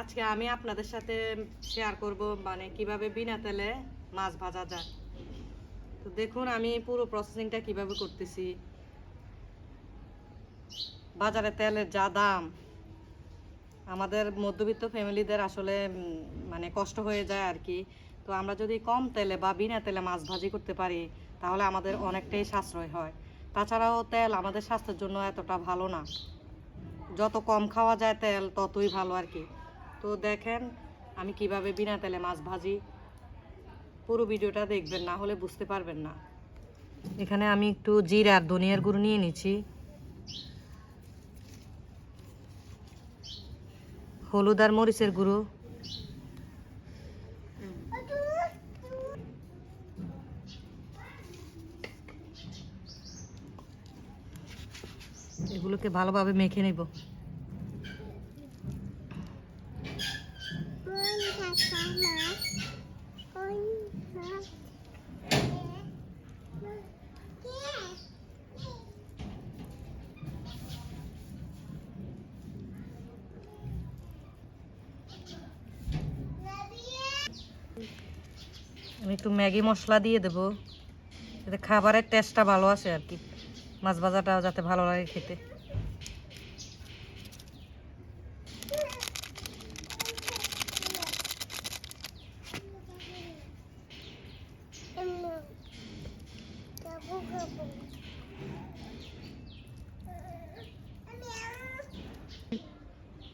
আজকে আমি আপনাদের সাথে শেয়ার করব মানে কীভাবে বিনা তেলে মাছ ভাজা যায়। তো দেখুন, আমি পুরো প্রসেসিংটা কীভাবে করতেছি। বাজারে তেলের যা দাম, আমাদের মধ্যবিত্ত ফ্যামিলিদের আসলে মানে কষ্ট হয়ে যায় আর কি। তো আমরা যদি কম তেলে বা বিনা তেলে মাছ ভাজি করতে পারি, তাহলে আমাদের অনেকটাই সাশ্রয় হয়। তাছাড়াও তেল আমাদের স্বাস্থ্যের জন্য এতটা ভালো না। যত কম খাওয়া যায় তেল, ততই ভালো আর কি। তো দেখেন, আমি কীভাবে বিনা তেলে মাছ ভাজি, পুরো ভিডিওটা দেখবেন, না হলে বুঝতে পারবেন না। এখানে আমি একটু জিরা আর ধনিয়ার গুঁড়ো নিয়ে নিচ্ছি। হলুদ আর মরিচের গুঁড়ো। এগুলোকে ভালোভাবে মেখে নেব। আমি একটু ম্যাগি মশলা দিয়ে দেবো। যাতে খাবারের টেস্টটা ভালো আসে আর কি। মাছ ভাজাটা যাতে ভালো লাগে খেতে।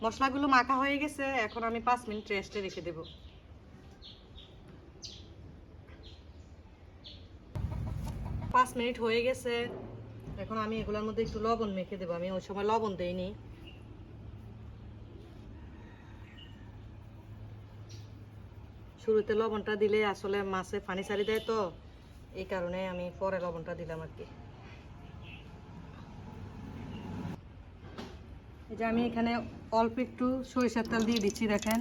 মশলাগুলো মাখা হয়ে গেছে, এখন আমি পাঁচ মিনিট রেস্টে রেখে দেব। পাঁচ মিনিট হয়ে গেছে। এখন আমি এগুলোর মধ্যে একটু লবণ মেখে দেবো। আমি ওই সময় লবণ দেইনি। শুরুতে লবণটা দিলে আসলে মাছে পানি ছাড়ি দেয় তো, এই কারণে আমি পরে লবণটা দিলাম আর কি। এই যে আমি এখানে অল্প একটু সরিষার তেল দিয়ে দিচ্ছি, দেখেন।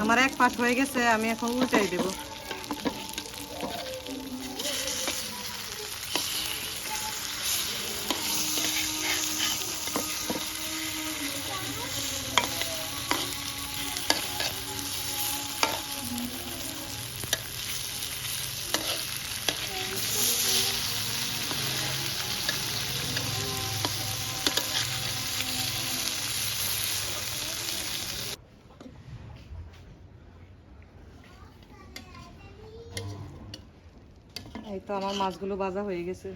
আমার এক পাশ হয়ে গেছে আমি এখন উল্টাই দেব। এই তো আমার মাছগুলো ভাজা হয়ে গেছে।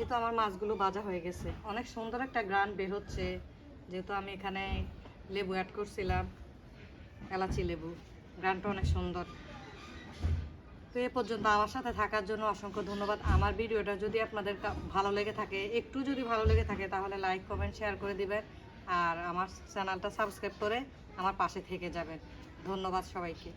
এই তো আমার মাছগুলো ভাজা হয়ে গেছে। অনেক সুন্দর একটা গ্রান বের হচ্ছে। যেহেতু আমি এখানে লেবু অ্যাড করছিলাম, এলাচি লেবু। গানটা অনেক সুন্দর। তো এ পর্যন্ত আমার সাথে থাকার জন্য অসংখ্য ধন্যবাদ। আমার ভিডিওটা যদি আপনাদের ভালো লেগে থাকে, একটু যদি ভালো লেগে থাকে, তাহলে লাইক কমেন্ট শেয়ার করে দিবেন। আর আমার চ্যানেলটা সাবস্ক্রাইব করে আমার পাশে থেকে যাবেন। ধন্যবাদ সবাইকে।